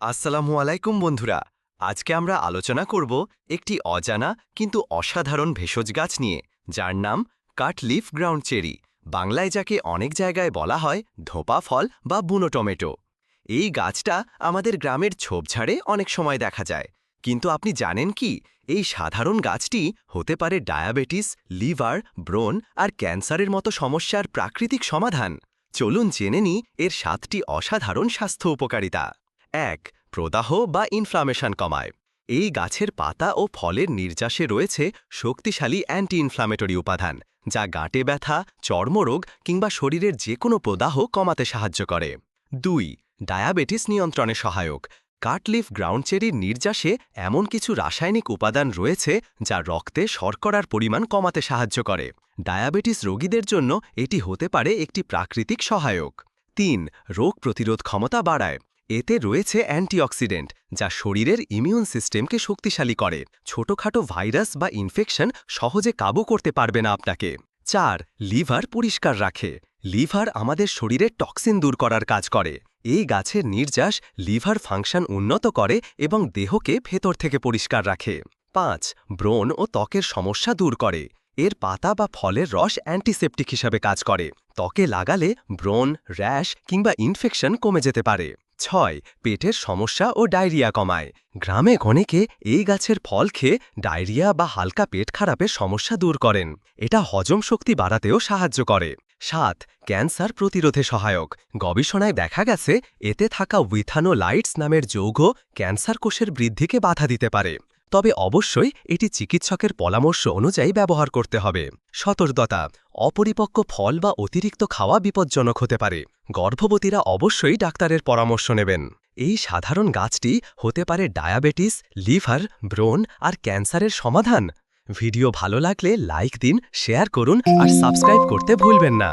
আসসালামু আলাইকুম বন্ধুরা। আজকে আমরা আলোচনা করব একটি অজানা কিন্তু অসাধারণ ভেষজ গাছ নিয়ে, যার নাম কাটলিফ গ্রাউন্ড চেরি। বাংলায় যাকে অনেক জায়গায় বলা হয় ধোপা ফল বা বুনো টমেটো। এই গাছটা আমাদের গ্রামের ঝোপঝাড়ে অনেক সময় দেখা যায়। কিন্তু আপনি জানেন কি, এই সাধারণ গাছটি হতে পারে ডায়াবেটিস, লিভার, ব্রোন আর ক্যান্সারের মতো সমস্যার প্রাকৃতিক সমাধান। চলুন জেনে নি এর সাতটি অসাধারণ স্বাস্থ্য উপকারিতা। এক, প্রদাহ বা ইনফ্লামেশন কমায়। এই গাছের পাতা ও ফলের নির্যাসে রয়েছে শক্তিশালী অ্যান্টি ইনফ্লামেটরি উপাদান, যা গাঁটে ব্যথা, চর্মরোগ কিংবা শরীরের যে কোনো প্রদাহ কমাতে সাহায্য করে। দুই, ডায়াবেটিস নিয়ন্ত্রণে সহায়ক। কাটলিফ গ্রাউন্ড চেরির নির্যাসে এমন কিছু রাসায়নিক উপাদান রয়েছে যা রক্তে শর্করার পরিমাণ কমাতে সাহায্য করে। ডায়াবেটিস রোগীদের জন্য এটি হতে পারে একটি প্রাকৃতিক সহায়ক। তিন, রোগ প্রতিরোধ ক্ষমতা বাড়ায়। এতে রয়েছে অ্যান্টিঅক্সিডেন্ট, যা শরীরের ইমিউন সিস্টেমকে শক্তিশালী করে। ছোটখাটো ভাইরাস বা ইনফেকশন সহজে কাবু করতে পারবে না আপনাকে। চার, লিভার পরিষ্কার রাখে। লিভার আমাদের শরীরে টক্সিন দূর করার কাজ করে। এই গাছের নির্যাস লিভার ফাংশন উন্নত করে এবং দেহকে ভেতর থেকে পরিষ্কার রাখে। পাঁচ, ব্রণ ও ত্বকের সমস্যা দূর করে। এর পাতা বা ফলের রস অ্যান্টিসেপটিক হিসাবে কাজ করে। ত্বকে লাগালে ব্রণ, র্যাশ কিংবা ইনফেকশন কমে যেতে পারে। ছয়, পেটের সমস্যা ও ডায়রিয়া কমায়। গ্রামে অনেকে এই গাছের ফল খেয়ে ডায়রিয়া বা হালকা পেট খারাপের সমস্যা দূর করেন। এটা হজম শক্তি বাড়াতেও সাহায্য করে। সাত, ক্যান্সার প্রতিরোধে সহায়ক। গবেষণায় দেখা গেছে, এতে থাকা উইথানো লাইটস নামের যৌগ ক্যান্সার কোষের বৃদ্ধিকে বাধা দিতে পারে। তবে অবশ্যই এটি চিকিৎসকের পরামর্শ অনুযায়ী ব্যবহার করতে হবে। সতর্কতা, অপরিপক্ক ফল বা অতিরিক্ত খাওয়া বিপজ্জনক হতে পারে। গর্ভবতীরা অবশ্যই ডাক্তারের পরামর্শ নেবেন। এই সাধারণ গাছটি হতে পারে ডায়াবেটিস, লিভার, ব্রোন আর ক্যান্সারের সমাধান। ভিডিও ভালো লাগলে লাইক দিন, শেয়ার করুন আর সাবস্ক্রাইব করতে ভুলবেন না।